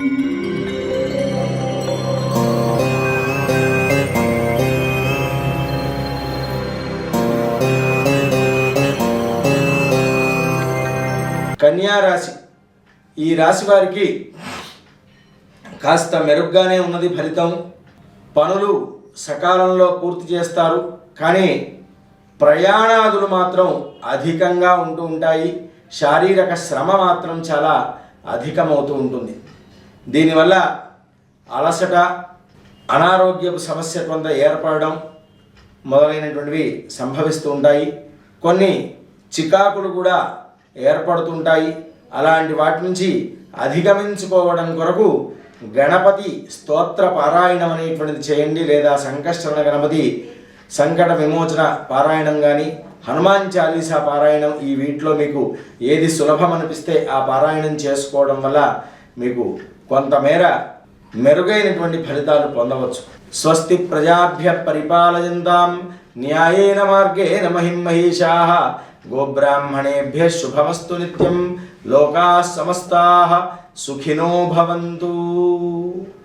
కన్యా రాశి. ఈ రాశి వారికి కాస్త మెరుగ్గానే ఉన్నది ఫలితం. పనులు సకాలంలో పూర్తి చేస్తారు. కానీ ప్రయాణాదులు మాత్రం అధికంగా ఉంటూ ఉంటాయి. శారీరక శ్రమ మాత్రం చాలా అధికమవుతూ ఉంటుంది. దీనివల్ల అలసట అనారోగ్యపు సమస్య కొంత ఏర్పడడం మొదలైనటువంటివి సంభవిస్తూ ఉంటాయి. కొన్ని చికాకులు కూడా ఏర్పడుతుంటాయి. అలాంటి వాటి నుంచి అధిగమించుకోవడం కొరకు గణపతి స్తోత్ర పారాయణం అనేటువంటిది చేయండి లేదా సంకష్టన గణపతి సంకట విమోచన పారాయణం కానీ హనుమాన్ చాలీసా పారాయణం ఈ వీటిలో మీకు ఏది సులభం అనిపిస్తే ఆ పారాయణం చేసుకోవడం వల్ల మీకు కొంతమేర మెరుగైనటువంటి ఫలితాలు పొందవచ్చు. స్వస్తి ప్రజాభ్య పరిపాలయందాం న్యాయేన మార్గేణ మహిమహీషా గోబ్రాహ్మణేభ్య శుభమస్తు నిత్యం లోకా సమస్తా సుఖినో భవంతు.